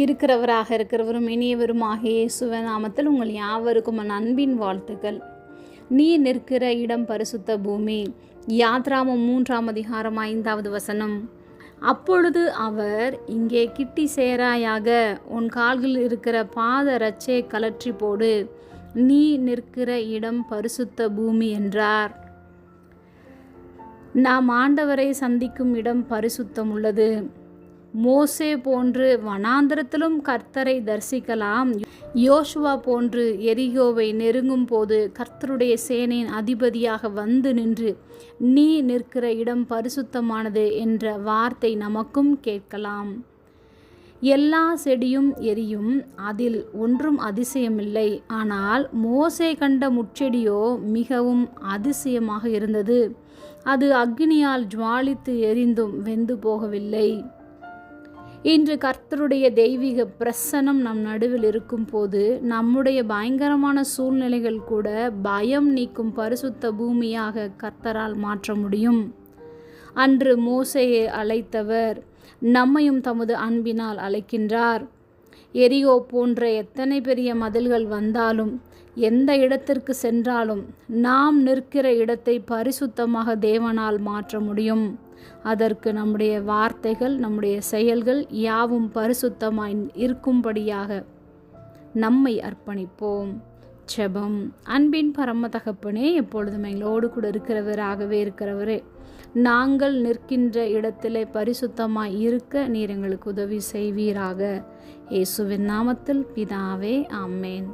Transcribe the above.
இருக்கிறவராக இருக்கிறவரும் இனியவருமாக இயேசுவ நாமத்தில் உங்கள் யாவருக்கும் அன்பின் வாழ்த்துக்கள். நீ நிற்கிற இடம் பரிசுத்த பூமி. யாத்ராமம் மூன்றாம் அதிகாரம் ஐந்தாவது வசனம். அப்பொழுது அவர் இங்கே கிட்டி சேராயாக உன் கால்கள் இருக்கிற பாத ரச்சை கலற்றி போடு. நீ நிற்கிற இடம் பரிசுத்த பூமி என்றார். நாம் ஆண்டவரை சந்திக்கும் இடம் பரிசுத்தம் உள்ளது. மோசே போன்று வனாந்திரத்திலும் கர்த்தரை தரிசிக்கலாம். யோசுவா போன்று எரிகோவை நெருங்கும் போது கர்த்தருடைய சேனையின் அதிபதியாக வந்து நின்று நீ நிற்கிற இடம் பரிசுத்தமானது என்ற வார்த்தை நமக்கும் கேட்கலாம். எல்லா செடியும் எரியும் அதில் ஒன்றும் அதிசயமில்லை. ஆனால் மோசே கண்ட முச்செடியோ மிகவும் அதிசயமாக இருந்தது. அது அக்னியால் ஜுவாலித்து எரிந்தும் வெந்து போகவில்லை. இன்று கர்த்தருடைய தெய்வீக பிரசனம் நம் நடுவில் இருக்கும் போது நம்முடைய பயங்கரமான சூழ்நிலைகள் கூட பயம் நீக்கும் பரிசுத்த பூமியாக கர்த்தரால் மாற்ற முடியும். அன்று மோசையை அழைத்தவர் நம்மையும் தமது அன்பினால் அழைக்கின்றார். எரியோ போன்ற எத்தனை பெரிய மதில்கள் வந்தாலும் எந்த இடத்திற்கு சென்றாலும் நாம் நிற்கிற இடத்தை பரிசுத்தமாக தேவனால் மாற்ற முடியும். அதற்கு நம்முடைய வார்த்தைகள் நம்முடைய செயல்கள் யாவும் பரிசுத்தமாய் இருக்கும்படியாக நம்மை அர்ப்பணிப்போம். ஜெபம் அன்பின் பரம தகப்பனே எப்பொழுதும் எங்களோடு கூட இருக்கிறவராகவே இருக்கிறவரே. நாங்கள் நிற்கின்ற இடத்திலே பரிசுத்தமாக இருக்க நீர் எங்களுக்கு உதவி செய்வீராக. இயேசுவின் நாமத்தில் பிதாவே ஆமேன்.